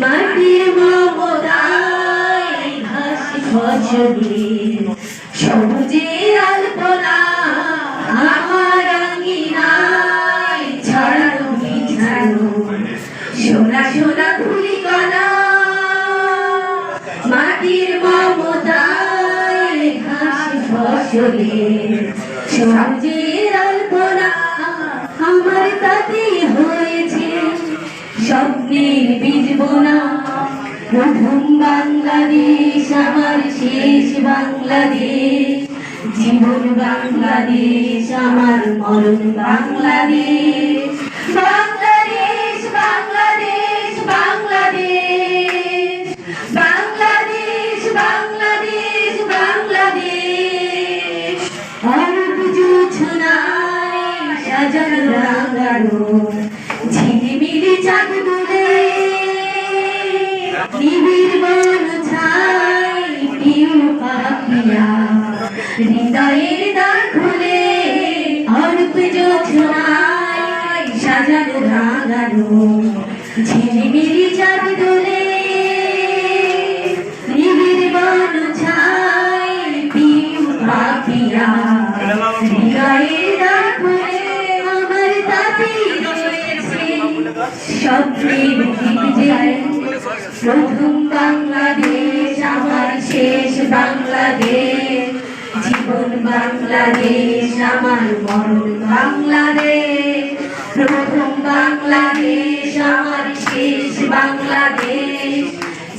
মাটির মমতায় ঘাস ফসলে সবুজের আলপনা, আমার রঙিনায় ছড়ানো বিছানো সোনা কণা মাটির মমতায় ঘাস ফসলে সবুজের স্বপ্নের বীজ বোনা। প্রথম বাংলাদেশ, আমার শেষ বাংলাদেশ। জীবন বাংলাদেশ, আমার মরণ বাংলাদেশ। বাংলাদেশ বাংলাদেশ বাংলাদেশ। বাংলাদেশ বাংলাদেশ বাংলাদেশ। অরূপ জোছনায় সাজানো রাঙানো। দুলে নিবিড় বন ছাই প্রিয় পাখিয়া হৃদয়ের দ্বার খুলে অরূপ জোছনায় সাজানো রাঙানো ঝিলিমিলি দুলে নিবিড় বন ছাই প্রিয় পাখিয়া হৃদয়ের স্বপ্নের ভিজে প্রথম বাংলাদেশ, আমার শেষ বাংলাদেশ। জীবন বাংলাদেশ, আমার মরণ বাংলাদেশ। প্রথম বাংলাদেশ, আমার শেষ বাংলাদেশ।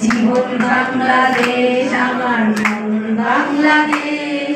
জীবন বাংলাদেশ, আমার মরণ বাংলাদেশ